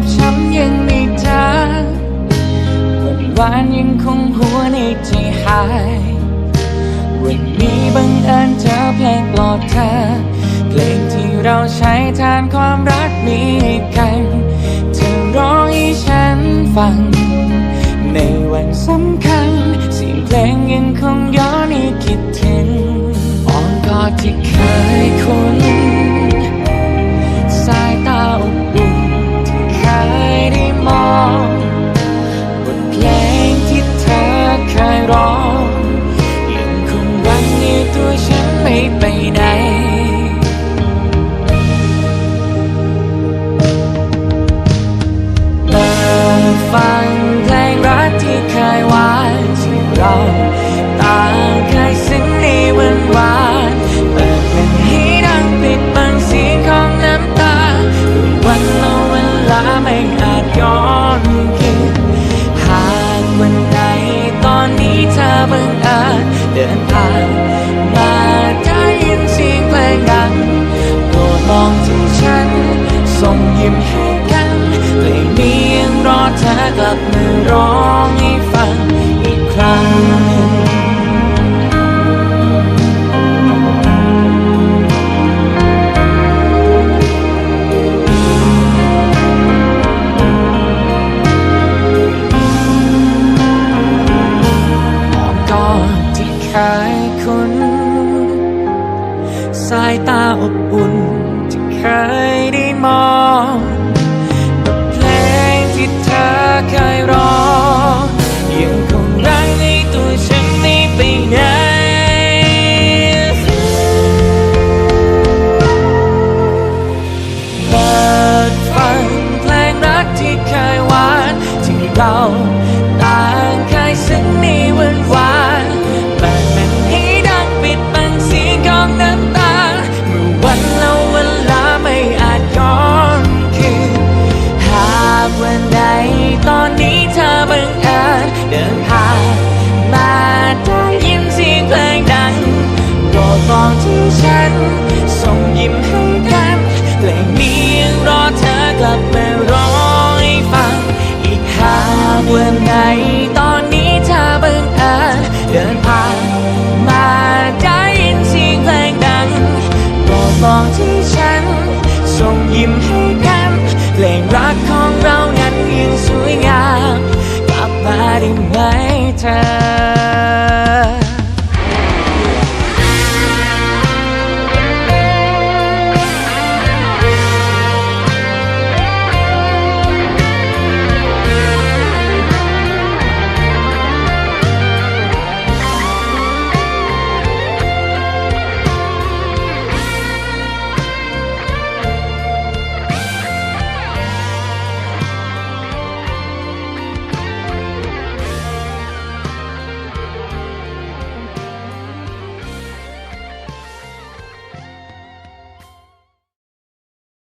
บช้ำยังไม่จางวันวานยังคงหัวในใจหาย วันนี้บังเอิญเจอเพลงปลอบเธอเพลงที่เราใช้แทนความรักนี้กันเธอร้องให้ฉันฟัง ในวันสำคัญเสียงเพลง ไม่อาจย้อนคืนหากวันใดตอนนี้เธอบังเอิญเดินผ่านมาได้ยินเสียงเพลงดังโปรดมองที่ฉันส่งยิ้มให้กันเพลงนี้ยังรอเธอกลับมาร้องให้ฟังอีกครั้ง ที่เคยคนสายตาอบอุ่นที่เคยได้มองบทเพลงที่เธอเคยร้องยังคงรังในตัวฉันไม่ไปไหนเปิดฟังเพลงรักที่เคยหวานที่เรา รักของเรานั้นยังสวยงามกลับมาได้ไหมเธอ